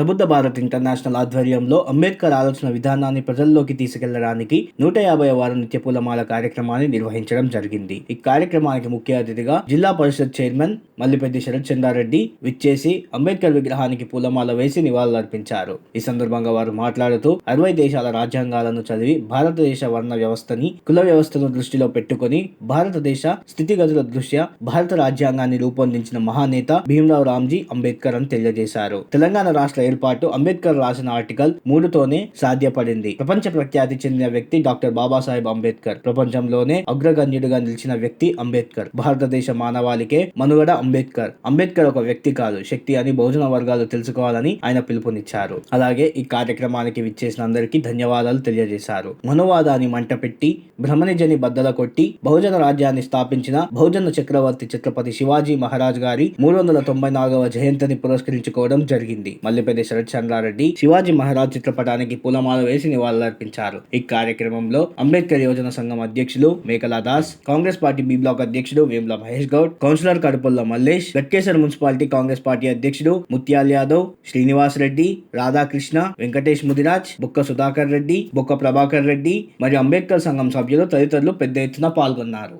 Prabuddha Bharat international ఆధ్వర్యంలో అంబేద్కర్ ఆలోచన విధానాన్ని ప్రజల్లోకి తీసుకెళ్ళడానికి నూట యాభై వారం నిత్య పూలమాల కార్యక్రమాన్ని నిర్వహించడం జరిగింది. ఈ కార్యక్రమానికి ముఖ్య అతిథిగా జిల్లా పరిషత్ చైర్మన్ మల్లిపెద్ది శరత్ చంద్రారెడ్డి విచ్చేసి అంబేద్కర్ విగ్రహానికి పూలమాల వేసి నివాళులర్పించారు. ఈ సందర్భంగా వారు మాట్లాడుతూ అరవై దేశాల రాజ్యాంగాలను చదివి భారతదేశ వర్ణ వ్యవస్థని కుల వ్యవస్థను దృష్టిలో పెట్టుకుని భారతదేశ స్థితిగతుల దృష్ట్యా భారత రాజ్యాంగాన్ని రూపొందించిన మహానేత భీమరావు రామ్జీ అంబేద్కర్ అని తెలియజేశారు. తెలంగాణ రాష్ట్ర ఏర్పాటు అంబేద్కర్ రాసిన ఆర్టికల్ మూడుతోనే సాధ్యపడింది. ప్రపంచ ప్రఖ్యాతి చెందిన వ్యక్తి డాక్టర్ బాబాసాహెబ్ అంబేద్కర్. ప్రపంచంలోనే అగ్రగణ్యుడిగా నిలిచిన వ్యక్తి అంబేద్కర్. భారతదేశ మానవాళికే మనుగడ అంబేద్కర్. అంబేద్కర్ ఒక వ్యక్తి కాదు శక్తి అని బహుజన వర్గాలు తెలుసుకోవాలని ఆయన పిలుపునిచ్చారు. అలాగే ఈ కార్యక్రమానికి విచ్చేసిన అందరికీ ధన్యవాదాలు తెలియజేశారు. మనువాదాన్ని మంటపెట్టి భ్రమణిజని బద్దల కొట్టి బహుజన రాజ్యాన్ని స్థాపించిన బహుజన చక్రవర్తి ఛత్రపతి శివాజీ మహారాజ్ గారి మూడు వందల తొంభై నాలుగవ జయంతిని పురస్కరించుకోవడం జరిగింది. మళ్ళీ శరత్ చంద్రారెడ్డి శివాజీ మహారాజ్ చిత్రపటానికి పూలమాల వేసి నివాళులర్పించారు. ఈ కార్యక్రమంలో అంబేద్కర్ యోజన సంఘం అధ్యక్షులు Mekala Das Congress party B block అధ్యక్షుడు Vemula Mahesh Goud councillor Kadupulla Mallesh Ghatkesar municipality Congress party అధ్యక్షుడు ముత్యాల్ యాదవ్ శ్రీనివాస్ రెడ్డి రాధాకృష్ణ వెంకటేష్ ముదిరాజ్ బుక్క సుధాకర్ రెడ్డి బుక్క ప్రభాకర్ రెడ్డి మరియు అంబేద్కర్ సంఘం సభ్యులు తదితరులు పెద్ద ఎత్తున పాల్గొన్నారు.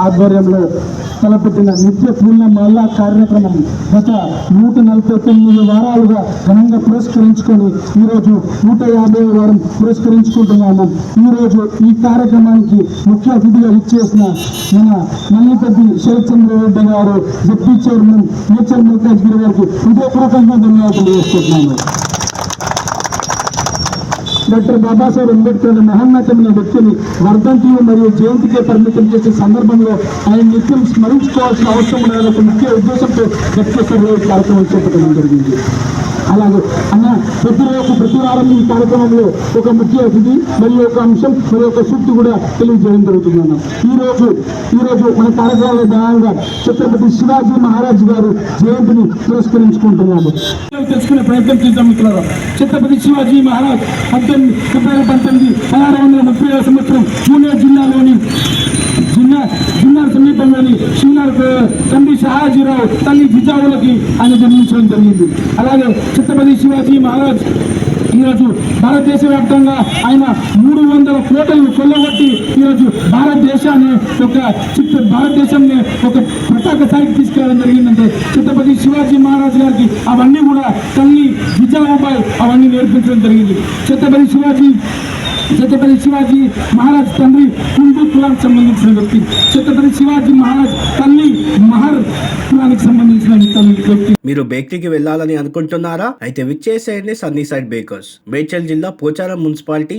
ఆధ్వర్యంలో తలపెట్టిన నిత్య పూర్ణ మల్లా కార్యక్రమం గత నూట నలభై తొమ్మిది వారాలుగా ఘనంగా పురస్కరించుకొని ఈరోజు నూట యాభై వారం పురస్కరించుకుంటున్నాము. ఈరోజు ఈ కార్యక్రమానికి ముఖ్య అతిథిగా ఇచ్చేసిన మన మల్లిపల్లి శరత్చంద్ర గారు డిప్యూటీ చైర్మన్ నేచర్ మల్కాజ్గిరి గారికి హృదయపూర్వకంగా ధన్యవాదాలు చేసుకుంటున్నాను డాక్టర్ బాబాసాహెబ్ అంబేద్కర్ మహోన్నతమైన వ్యక్తిని వర్ధంతి మరియు జయంతికే పరిమితం చేసే సందర్భంలో ఆయన నిత్యం స్మరించుకోవాల్సిన అవసరం ఉన్నదని ఒక ముఖ్య ఉద్దేశంతో గట్కేశ్వర్లో ఈ కార్యక్రమం చేపట్టడం జరిగింది. అలాగే అన్న ప్రతిరోజు ప్రతి వారం ఈ కార్యక్రమంలో ఒక ముఖ్య అతిథి మరియు ఒక అంశం మరియు ఒక సూక్తి కూడా తెలియజేయడం జరుగుతుంది అన్న. ఈ రోజు ఈ రోజు మన కార్యక్రమంలో భాగంగా ఛత్రపతి శివాజీ మహారాజ్ గారు జయంతిని పురస్కరించుకుంటున్నాము. తెలుసుకునే ప్రయత్నం చేద్దాం మిత్రులారా. ఛత్రపతి శివాజీ మహారాజ్ పద్దెనిమిది ఫిబ్రవరి పంతొమ్మిది పదహారు వందల ముప్పై సంవత్సరం పూణే శివాజీరావు తల్లి జిజావులకి ఆయన జన్మించడం జరిగింది. అలాగే ఛత్రపతి శివాజీ మహారాజ్ ఈరోజు భారతదేశ వ్యాప్తంగా ఆయన మూడు వందల కోటలు కొల్లగొట్టి ఈరోజు భారతదేశాన్ని ఒక చిత్త భారతదేశాన్ని ఒక పతాక స్థాయికి తీసుకెళ్ళడం జరిగిందంటే ఛత్రపతి శివాజీ మహారాజ్ గారికి అవన్నీ కూడా తల్లి విజయబాయ్ అవన్నీ నేర్పించడం జరిగింది. ఛత్రపతి శివాజీ ఛత్రపతి శివాజీ మహారాజ్ తండ్రి హిందూ కులానికి సంబంధించిన వ్యక్తి. ఛత్రపతి శివాజీ మహారాజ్ తల్లి మహర్ కులానికి సంబంధించిన వ్యక్తి. మీరు బేకరీకి వెళ్ళాలని అనుకుంటున్నారా? అయితే విచ్చేసేయండి సన్నీ సైడ్ బేకర్స్. మేడ్చల్ జిల్లా Pocharam municipality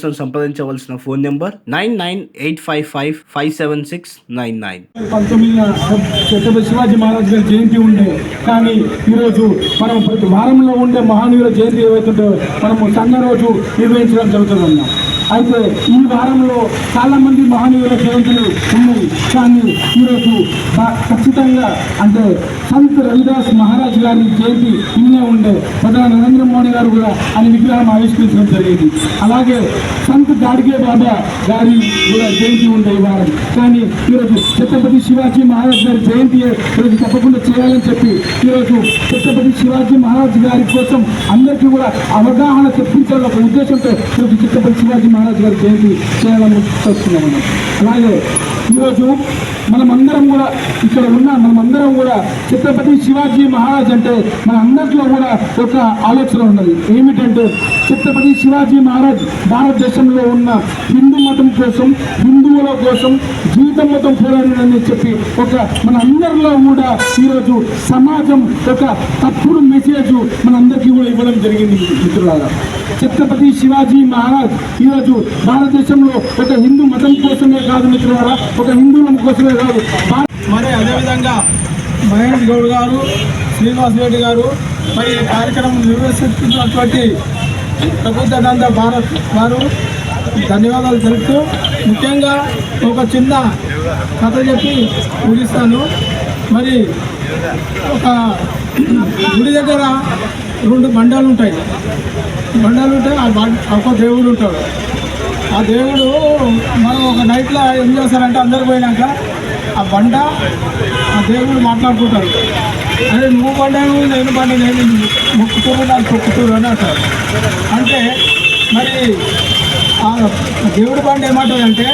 సంప్రదించవలసిన phone number nine nine eight five five five seven six nine nine. పంతొమ్మిది శివాజీ మహారాజ్ గారి జయంతి ఉండే కానీ ఈరోజు మనం ప్రతి వారంలో ఉండే మహానీయుల జయంతి ఏవైతుందో మనము సంఘ రోజు నిర్వహించడం జరుగుతుందన్నాం అయితే ఈ వారంలో చాలా మంది మహనీయుల జయంతులు ఉన్నాయి. కానీ ఈరోజు ఖచ్చితంగా అంటే సంత్ రవిదాస్ మహారాజ్ గారి జయంతి ఇన్నే ఉండే ప్రధాని నరేంద్ర మోడీ గారు కూడా ఆయన విగ్రహం ఆవిష్కరించడం జరిగింది. అలాగే సంత్ గాడ్గే బాబా గారి కూడా జయంతి ఉండే ఈ వారం. కానీ ఈరోజు ఛత్రపతి శివాజీ మహారాజ్ గారి జయంతి ఈరోజు తప్పకుండా చేయాలని చెప్పి ఈరోజు ఛత్రపతి శివాజీ మహారాజ్ గారి కోసం అందరికీ కూడా అవగాహన తెప్పించాలని ఒక ఉద్దేశంతో ఈరోజు ఛత్రపతి శివాజీ మహారాజ్ గారి జయంతి చేయాలని చేస్తున్నాం మనం అలాగే ఈరోజు మనమందరం కూడా ఇక్కడ ఉన్న మనమందరం కూడా ఛత్రపతి శివాజీ మహారాజ్ అంటే మన అందరిలో కూడా ఒక ఆలోచన ఉన్నది. ఏమిటంటే ఛత్రపతి శివాజీ మహారాజ్ భారతదేశంలో ఉన్న హిందూ మతం కోసం హిందువుల కోసం జీవితం మొత్తం పోరాడని చెప్పి ఒక మన అందరిలో కూడా ఈరోజు సమాజం ఒక తప్పుడు మెసేజ్ మన అందరికీ కూడా ఇవ్వడం జరిగింది మిత్రులారా. ఛత్రపతి శివాజీ మహారాజ్. ఈరోజు భారతదేశంలో ఒక హిందూ మతం కోసమే కాదు మిత్రులారా ఒక హిందువుల కోసమే కాదు. మరి అదేవిధంగా మహేష్ గౌడ్ గారు శ్రీనివాస్ రెడ్డి గారు మరి కార్యక్రమం నిర్వహిస్తున్నటువంటి ప్రభుత్వ భారత్ వారు ధన్యవాదాలు తెలుపుతూ ముఖ్యంగా ఒక చిన్న కథ చెప్పి ముగిస్తాను. మరి ఒక గుడి దగ్గర రెండు మండలు ఉంటాయి. బండాలు ఉంటాయి ఆ బండ ఒక దేవుడు ఉంటాడు. ఆ దేవుడు మనం ఒక నైట్లో ఏం చేస్తారంటే అందరు పోయినాక ఆ బండ ఆ దేవుడు మాట్లాడుకుంటారు అదే నువ్వు బండ నేను బండ నేను మొక్కుతూరు నాకు తొక్కుతూరు అని అంటారు. అంటే మరి ఆ దేవుడి బండ ఏమంటుందంటే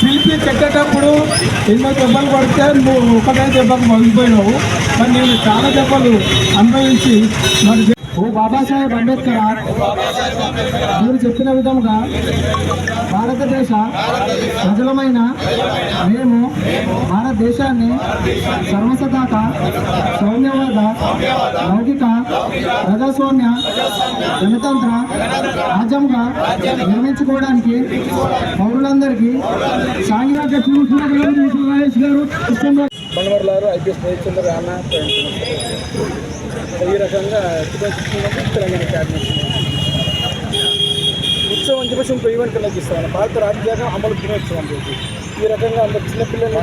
శిల్పి చెక్కేటప్పుడు ఎన్నో దెబ్బలు పడితే నువ్వు ఒకటే దెబ్బకు మగిపోయినావు మరి నేను చాలా దెబ్బలు అనుభవించి మరి ఓ బాబాసాహెబ్ అంబేద్కర్ మీరు చెప్పిన విధముగా భారతదేశ ప్రజలమైన మేము భారతదేశాన్ని సర్వసదాక సౌమ్యవాద లౌకిక ప్రజాస్వామ్య గణతంత్ర రాజ్యంగా నిర్మించుకోవడానికి పౌరులందరికీ సాంఘిక గారు బండమర్లారు ఐపీఎస్ రవిచంద్ర రానా ఈ రకంగా తెలంగాణ క్యాబినెట్ ఉత్సవం అని చెప్పేసి ఇంకో ఈవెంట్ కింద ఇస్తాను భారత రాజ్యాంగం అమలు దినోత్సవం అని చెప్పి ఈ రకంగా అందరు చిన్నపిల్లలు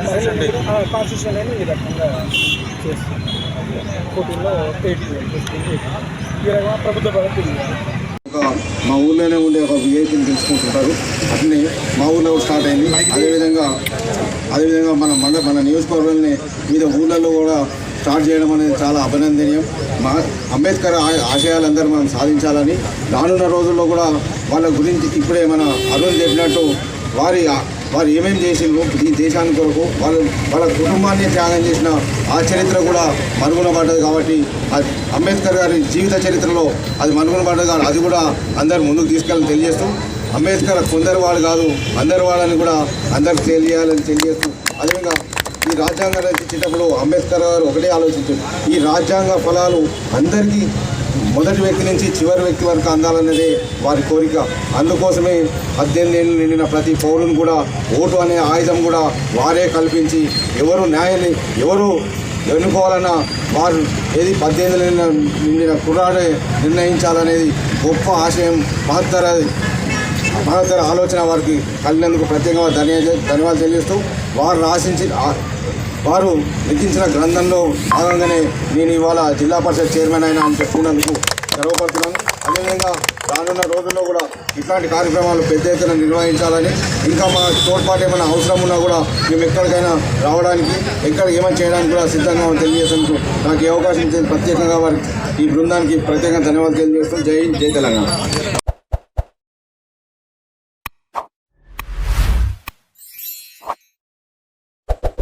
కాన్స్టిట్యూషన్ అని ఈ రకంగా చేస్తాం ఫోర్టీన్లో ఎయిట్ ఈ రకంగా ప్రభుత్వ ఒక మా ఊళ్ళోనే ఉండే ఒక విఐపీని తెలుసుకుంటుంటారు. అట్లనే మా ఊళ్ళో కూడా స్టార్ట్ అయింది. అదేవిధంగా అదేవిధంగా మన మన మన నియోజకవర్గాల్ని మీద ఊళ్ళలో కూడా స్టార్ట్ చేయడం అనేది చాలా అభినందనీయం. మా అంబేద్కర్ ఆ- ఆశయాలందరూ మనం సాధించాలని రానున్న రోజుల్లో కూడా వాళ్ళ గురించి ఇప్పుడే మన అరుణ్ చెప్పినట్టు వారి వారు ఏమేమి చేసిండ్రు ఈ దేశాని కొరకు వాళ్ళ వాళ్ళ కుటుంబాన్ని త్యాగం చేసిన ఆ చరిత్ర కూడా మనుగున పడ్డది కాబట్టి అంబేద్కర్ గారి జీవిత చరిత్రలో అది మరుగున పడ్డది అది కూడా అందరు ముందుకు తీసుకెళ్ళని తెలియజేస్తూ అంబేద్కర్ కొందరు వాడు కాదు అందరి వాళ్ళని కూడా అందరికి తెలియాలని తెలియజేస్తూ అదేవిధంగా ఈ రాజ్యాంగం రచించేటప్పుడు అంబేద్కర్ గారు ఒకటే ఆలోచించారు. ఈ రాజ్యాంగ ఫలాలు అందరికీ మొదటి వ్యక్తి నుంచి చివరి వ్యక్తి వరకు అందాలన్నది వారి కోరిక. అందుకోసమే పద్దెనిమిది ఏళ్ళు నిండిన ప్రతి పౌరుని కూడా ఓటు అనే ఆయుధం కూడా వారే కల్పించి ఎవరు న్యాయాన్ని ఎవరు ఎన్నుకోవాలన్నా వారు ఏది పద్దెనిమిది నిండిన నిండిన కుర్రాడే నిర్ణయించాలనేది గొప్ప ఆశయం మహత్తర మహత్తర ఆలోచన వారికి కలిగినందుకు ప్రత్యేకంగా ధన్య ధన్యవాదాలు తెలియజేస్తూ వారు రాశించి వారు లిఖించిన గ్రంథంలో భాగంగానే నేను ఇవాళ జిల్లా పరిషత్ చైర్మన్ అయినా అని చెప్పుకున్నందుకు గర్వపడుతున్నాను. అదేవిధంగా రానున్న రోజుల్లో కూడా ఇట్లాంటి కార్యక్రమాలు పెద్ద ఎత్తున నిర్వహించాలని ఇంకా మా తోడ్పాటు ఏమైనా అవసరం ఉన్నా కూడా మేము ఎక్కడికైనా రావడానికి ఎక్కడ ఏమైనా చేయడానికి కూడా సిద్ధంగా తెలియజేసేందుకు నాకు ఈ అవకాశం ఇచ్చిన ప్రత్యేకంగా వారికి ఈ బృందానికి ప్రత్యేకంగా ధన్యవాదాలు తెలియజేస్తాం జై జై తెలంగాణ.